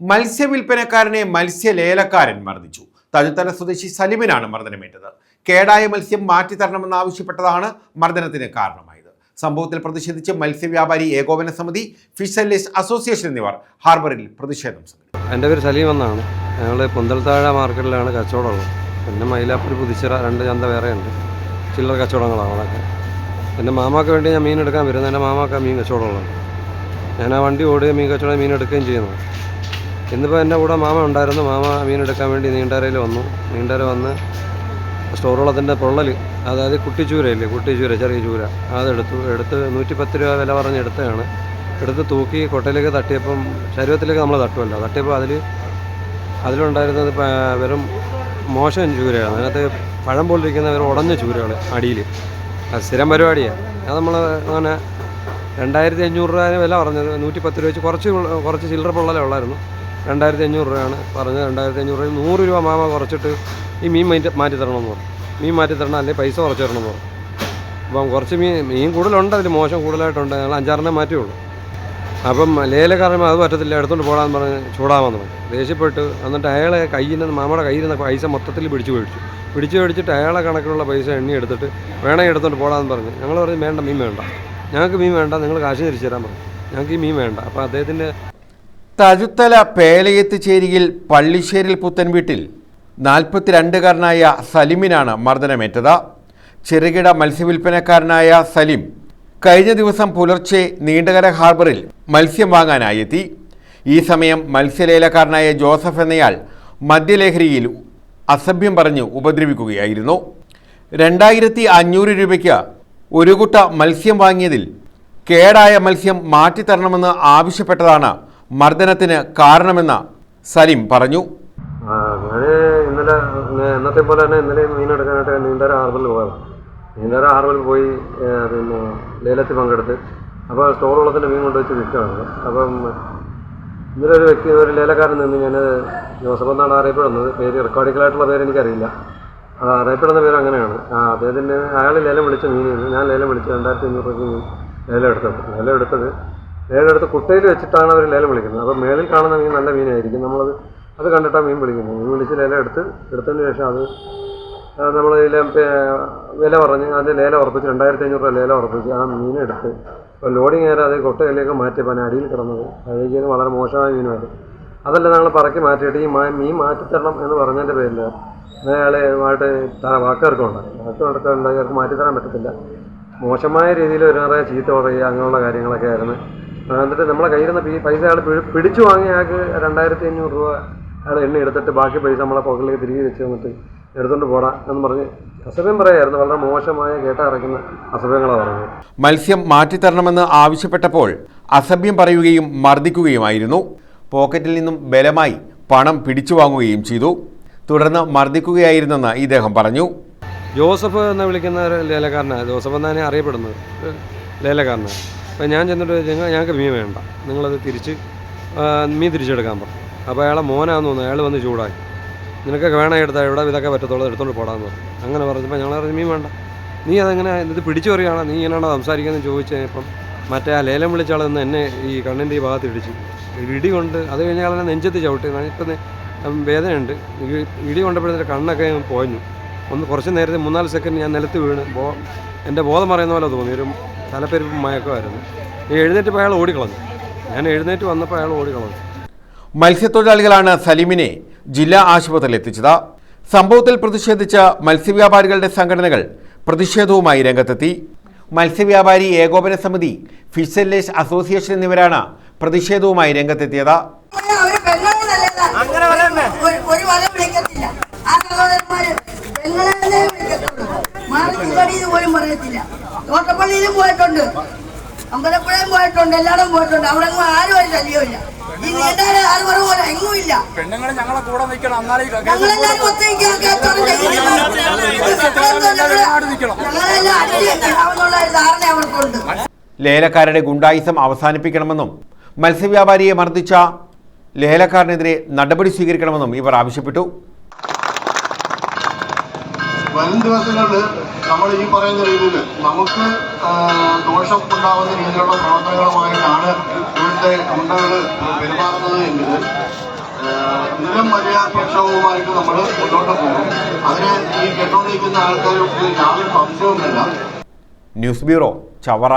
മത്സ്യവില്പനക്കാരനെ മത്സ്യലേലക്കാരൻ മർദ്ദിച്ചു. തഴുത്തല സ്വദേശി സലിമിനാണ് മർദ്ദനമേറ്റത്. കേടായ മത്സ്യം മാറ്റിത്തരണമെന്ന് ആവശ്യപ്പെട്ടതാണ് മർദ്ദനത്തിന് കാരണമായത്. സംഭവത്തിൽ പ്രതിഷേധിച്ച് മത്സ്യവ്യാപാരി ഏകോപന സമിതി ഫിഷറീസ് അസോസിയേഷൻ എന്നിവർ ഹാർബറിൽ പ്രതിഷേധം സംഘടിപ്പിച്ചു. എന്റെ പേര് സലീം എന്നാണ്. ഞങ്ങൾ പുന്തൽത്താഴ മാർക്കറ്റിലാണ് കച്ചവടമുള്ളത്. പിന്നെ മൈലാപ്പൂർ പുതിച്ചിറ രണ്ട് ചന്ത വേറെയുണ്ട്. ചില്ലർ കച്ചവടങ്ങളാണ് അതൊക്കെ എന്റെ മാമാക്ക് വേണ്ടി ഞാൻ മീൻ എടുക്കാൻ വരുന്നത്. എന്റെ മാമാക്ക മീൻ കച്ചവടമുള്ളത് ഞാൻ ആ വണ്ടി ഓടുകയും മീൻ കച്ചവടം മീൻ എടുക്കുകയും ചെയ്യുന്നത് ഇന്നിപ്പോൾ എന്റെ കൂടെ മാമ ഉണ്ടായിരുന്നു. മാമ മീനെടുക്കാൻ വേണ്ടി നീണ്ടരയിൽ വന്നു. നീണ്ടര വന്ന് സ്റ്റോറുള്ളതിന്റെ പൊള്ളൽ അതായത് കുട്ടിച്ചൂരയില്ലേ കുട്ടിച്ചൂര ചെറിയ ചൂര അതെടുത്തു. എടുത്ത് നൂറ്റിപ്പത്ത് രൂപ വില പറഞ്ഞ് എടുത്തതാണ്. എടുത്ത് തൂക്കി കൊട്ടയിലേക്ക് തട്ടിയപ്പം ശരീരത്തിലേക്ക് നമ്മൾ തട്ടുമല്ലോ തട്ടിയപ്പോൾ അതിൽ അതിലുണ്ടായിരുന്നത് വെറും മോശം ചൂരയാണ്. അതിനകത്ത് പഴം പോലിരിക്കുന്ന വെറും ഉടഞ്ഞ ചൂരകൾ അടിയിൽ. അത് സ്ഥിരം പരിപാടിയാണ് അത് നമ്മൾ അങ്ങനെ രണ്ടായിരത്തി അഞ്ഞൂറ് രൂപ വില പറഞ്ഞത് നൂറ്റി പത്ത് രൂപ വെച്ച് കുറച്ച് കുറച്ച് ചില്ലറ പൊള്ളലേ ഉള്ളായിരുന്നു. രണ്ടായിരത്തി അഞ്ഞൂറ് രൂപയാണ് പറഞ്ഞത്. രണ്ടായിരത്തി അഞ്ഞൂറ് രൂപ. നൂറ് രൂപ മാമ കുറച്ചിട്ട് ഈ മീൻ മാറ്റി മാറ്റി തരണമെന്ന് പറഞ്ഞു. മീൻ മാറ്റി തരണം അല്ലെങ്കിൽ പൈസ കുറച്ച് തരണമെന്ന് പറഞ്ഞു. അപ്പം കുറച്ച് മീൻ മീൻ കൂടുതലുണ്ട്. അതിൽ മോശം കൂടുതലായിട്ടുണ്ട്. ഞങ്ങൾ അഞ്ചാറിനെ മാറ്റിയുള്ളൂ അപ്പം ലേലക്കാരൻ അത് പറ്റത്തില്ല. എടുത്തോണ്ട് പോകാൻ പറഞ്ഞ് ചൂടാമെന്ന് പറഞ്ഞു ദേഷ്യപ്പെട്ട് എന്നിട്ട് അയാളെ കയ്യിൽ നിന്ന് മാമയുടെ കയ്യിൽ നിന്ന് പൈസ മൊത്തത്തിൽ പിടിച്ചു മേടിച്ചു. പിടിച്ചു മേടിച്ചിട്ട് അയാളെ കണക്കിലുള്ള പൈസ എണ്ണി എടുത്തിട്ട് വേണമെങ്കിൽ എടുത്തോണ്ട് പോകാമെന്ന് പറഞ്ഞു. ഞങ്ങൾ പറഞ്ഞു വേണ്ട മീൻ വേണ്ട. ഞങ്ങൾക്ക് മീൻ വേണ്ട. നിങ്ങൾ കാശ് തിരിച്ചു തരാൻ പറഞ്ഞു. ഞങ്ങൾക്ക് ഈ മീൻ വേണ്ട. അപ്പോൾ അദ്ദേഹത്തിന്റെ തഴുത്തല പേലയത്ത് ചേരിയിൽ പള്ളിശ്ശേരിൽ പുത്തൻ വീട്ടിൽ നാൽപ്പത്തിരണ്ടുകാരനായ സലിമിനാണ് മർദ്ദനമേറ്റത്. ചെറുകിട മത്സ്യവില്പനക്കാരനായ സലിം കഴിഞ്ഞ ദിവസം പുലർച്ചെ നീണ്ടകര ഹാർബറിൽ മത്സ്യം വാങ്ങാനായെത്തി. ഈ സമയം മത്സ്യലേലക്കാരനായ ജോസഫ് എന്നയാൾ മദ്യലഹരിയിൽ അസഭ്യം പറഞ്ഞ് ഉപദ്രവിക്കുകയായിരുന്നു. രണ്ടായിരത്തി അഞ്ഞൂറ് രൂപയ്ക്ക് ഒരു കുട്ട മത്സ്യം വാങ്ങിയതിൽ കേടായ മത്സ്യം മാറ്റിത്തരണമെന്ന് ആവശ്യപ്പെട്ടതാണ് മർദ്ദനത്തിന് കാരണമെന്ന് സലിം പറഞ്ഞു. ഇന്നലെ എന്നത്തെ പോലെ തന്നെ ഇന്നലെ മീൻ എടുക്കാനായിട്ട് നീണ്ടര ഹാർബറിൽ പോയതാണ് നീന്തര ഹാർബറിൽ പോയി പിന്നെ ലേലത്തിൽ പങ്കെടുത്ത്. അപ്പോൾ സ്റ്റോറുള്ളതിന്റെ മീൻ കൊണ്ടുവച്ച് വിൽക്കുകയാണ്. അപ്പം ഇന്നലെ ഒരു വ്യക്തി ഒരു ലേലക്കാരൻ നിന്ന് ഞാൻ ജോസഫ് എന്നാണ് അറിയപ്പെടുന്നത്. പേര് റെക്കോർഡിക്കലായിട്ടുള്ള പേര് എനിക്കറിയില്ല. അറിയപ്പെടുന്ന പേര് അങ്ങനെയാണ്. ആ അദ്ദേഹത്തിന്റെ അയാൾ ലേലം വിളിച്ച മീനാണ്. ഞാൻ ലേലം വിളിച്ച് രണ്ടായിരത്തി അഞ്ഞൂറ് രൂപയ്ക്ക് ലേലം എടുത്തത്. ലേലം എടുത്തത് ലേലം എടുത്ത് കുട്ടയിൽ വെച്ചിട്ടാണ് അവർ ലേലം വിളിക്കുന്നത്. അപ്പോൾ മേളിൽ കാണുന്ന മീൻ നല്ല മീനായിരിക്കും. നമ്മളത് അത് കണ്ടിട്ടാണ് മീൻ വിളിക്കുന്നത്. മീൻ വിളിച്ച് ലേലം എടുത്ത് എടുത്തതിന് ശേഷം അത് നമ്മൾ വില പറഞ്ഞ് അതിന്റെ ലേലം ഉറപ്പിച്ച് രണ്ടായിരത്തി അഞ്ഞൂറ് രൂപ ലേലം ഉറപ്പിച്ച് ആ മീനെടുത്ത് ഇപ്പോൾ ലോഡിങ് നേരെ അത് കൊട്ടയിലേക്ക് മാറ്റിയപ്പോൾ അതിന് അടിയിൽ കിടന്നത്. അഴിക്കുന്നത് വളരെ മോശമായ മീനുമായിരുന്നു. അതല്ല ഞങ്ങൾ പറക്കി മാറ്റിയിട്ട് ഈ മീൻ മാറ്റിത്തരണം എന്ന് പറഞ്ഞതിന്റെ പേരിൽ അയാളുമായിട്ട് വാക്കുകാർക്കുണ്ടായി വാക്കേർക്കുണ്ടായി അവർക്ക് മാറ്റിത്തരാൻ പറ്റത്തില്ല. മോശമായ രീതിയിൽ ഒരു നിറയെ ചീത്ത പറയുക അങ്ങനെയുള്ള കാര്യങ്ങളൊക്കെ ആയിരുന്നു. എന്നിട്ട് നമ്മളെ കയ്യിൽ നിന്ന് ഈ പൈസ അയാൾ പിടിച്ചു വാങ്ങിയ അയാൾക്ക് രണ്ടായിരത്തി അഞ്ഞൂറ് രൂപ അയാൾ എണ്ണ എടുത്തിട്ട് ബാക്കി പൈസ നമ്മളെ പോക്കറ്റിലേക്ക് തിരികെ വെച്ച് വന്നിട്ട് എടുത്തുകൊണ്ട് പോടാ എന്ന് പറഞ്ഞ് അസഭ്യം പറയായിരുന്നു. വളരെ മോശമായ കേട്ടറിക്കുന്ന അസഭ്യങ്ങളാണ് പറഞ്ഞത് മത്സ്യം മാറ്റിത്തരണമെന്ന് ആവശ്യപ്പെട്ടപ്പോൾ അസഭ്യം പറയുകയും മർദ്ദിക്കുകയുമായിരുന്നു. പോക്കറ്റിൽ നിന്നും ബലമായി പണം പിടിച്ചു വാങ്ങുകയും ചെയ്തു. തുടർന്ന് മർദ്ദിക്കുകയായിരുന്നെന്ന് ഇദ്ദേഹം പറഞ്ഞു. ജോസഫ് എന്ന് വിളിക്കുന്ന ഒരു ലേലക്കാരനാണ് ജോസഫ് എന്നാണ് അറിയപ്പെടുന്നത്. ലേലക്കാരനാണ് അപ്പോൾ ഞാൻ ചെന്നിട്ട് ഞങ്ങൾ ഞങ്ങൾക്ക് മീൻ വേണ്ട. നിങ്ങളത് തിരിച്ച് മീൻ തിരിച്ചെടുക്കാൻ പറഞ്ഞു അപ്പോൾ അയാളെ മോനാന്ന് തോന്നുന്നു. അയാൾ വന്ന് ചൂടായി. നിനക്കൊക്കെ വേണം എടുത്താൽ ഇവിടെ ഇതൊക്കെ പറ്റത്തുള്ളൂ എടുത്തോണ്ട് പോടാന്ന് പറഞ്ഞു. അങ്ങനെ പറഞ്ഞപ്പോൾ ഞങ്ങൾ പറഞ്ഞു മീൻ വേണ്ട. നീ അതെങ്ങനെ ഇത് പിടിച്ചു പറയുകയാണോ? നീ ഇങ്ങനെയാണോ സംസാരിക്കുന്നത് ചോദിച്ചു കഴിഞ്ഞപ്പം മറ്റേ ആ ലേലം വിളിച്ചാൾ നിന്ന് എന്നെ ഈ കണ്ണിന്റെ ഈ ഭാഗത്ത് ഇടിച്ചു. ഇടി കൊണ്ട് അത് കഴിഞ്ഞാൽ അതിനെ നെഞ്ചത്ത് ചവിട്ടി. ഇപ്പം വേദനയുണ്ട്. ഇടി കൊണ്ടപ്പോഴത്തെ കണ്ണൊക്കെ പോഞ്ഞു. ഒന്ന് കുറച്ച് നേരത്തെ മൂന്നാൽ സെക്കൻഡ് ഞാൻ നിലത്ത് വീണ്. ബോ എന്റെ ബോധം പറയുന്ന പോലെ തോന്നി. ഒരു തലപ്പെരുപ്പ് മയക്കമായിരുന്നു എഴുന്നേറ്റപ്പോൾ അയാൾ ഓടിക്കളഞ്ഞു. ഞാൻ എഴുന്നേറ്റ് വന്നപ്പോൾ അയാൾ ഓടിക്കളഞ്ഞു. മത്സ്യത്തൊഴിലാളികളാണ് സലീമിനെ ജില്ലാ ആശുപത്രിയിൽ എത്തിച്ചത്. സംഭവത്തിൽ പ്രതിഷേധിച്ച മത്സ്യവ്യാപാരികളുടെ സംഘടനകൾ പ്രതിഷേധവുമായി രംഗത്തെത്തി. മത്സ്യവ്യാപാരി ഏകോപന സമിതി ഫിഷ് അസോസിയേഷൻ എന്നിവരാണ് പ്രതിഷേധവുമായി രംഗത്തെത്തിയത് അവർ പെങ്ങളെ നല്ലതാണ്. ഒരു- ഒരു വല വിളിക്കത്തില്ല ആ സഹോദരന്മാര് പെങ്ങളെ തന്നെ വിളിക്കത്തുള്ളൂ മാർച്ചിപ്പടിയിൽ പോലും പറയത്തില്ല. തോട്ടപ്പള്ളിയിലും പോയിട്ടുണ്ട്. അമ്പലപ്പുഴയും പോയിട്ടുണ്ട് എല്ലായിടും പോയിട്ടുണ്ട്. അവിടെ ആരും ഒരു ശല്യമില്ല ഈ നീണ്ടാൽ ആറ് പറ പോലെ എങ്ങും ഇല്ല. പെണ്ണുങ്ങളെ ഞങ്ങളെ കൂടെ നിൽക്കണം. എന്നാലേ ഈ കേസ് ഞങ്ങളെല്ലാരും ഒത്തിരിക്കാൻ കച്ചവടം ചെയ്യുന്നു. ഞങ്ങളെല്ലാം അടിയാവുന്നുള്ള ഒരു ധാരണ അവർക്കുണ്ട്. ലേലക്കാരുടെ ഗുണ്ടായുസം അവസാനിപ്പിക്കണമെന്നും മത്സ്യവ്യാപാരിയെ മർദ്ദിച്ച ലേലക്കാരനെതിരെ നടപടി സ്വീകരിക്കണമെന്നും ഇവർ ആവശ്യപ്പെട്ടു. വരും ദിവസങ്ങളിൽ നമ്മൾ ഈ പറയുന്ന രീതിയിൽ നമുക്ക് ദോഷം ഉണ്ടാവുന്ന രീതിയിലുള്ള പ്രവർത്തനങ്ങളുമായിട്ടാണ് ഇവിടുത്തെ ഗുണ്ടകൾ പെരുമാറുന്നത് എങ്കിൽ നിരം മര്യാദപക്ഷവുമായിട്ട് നമ്മൾ മുന്നോട്ട് പോകും. അതിന് ഈ കെട്ടോണ്ടിരിക്കുന്ന ആൾക്കാർക്ക് യാതൊരു സംശയവുമില്ല. News bureau Chavara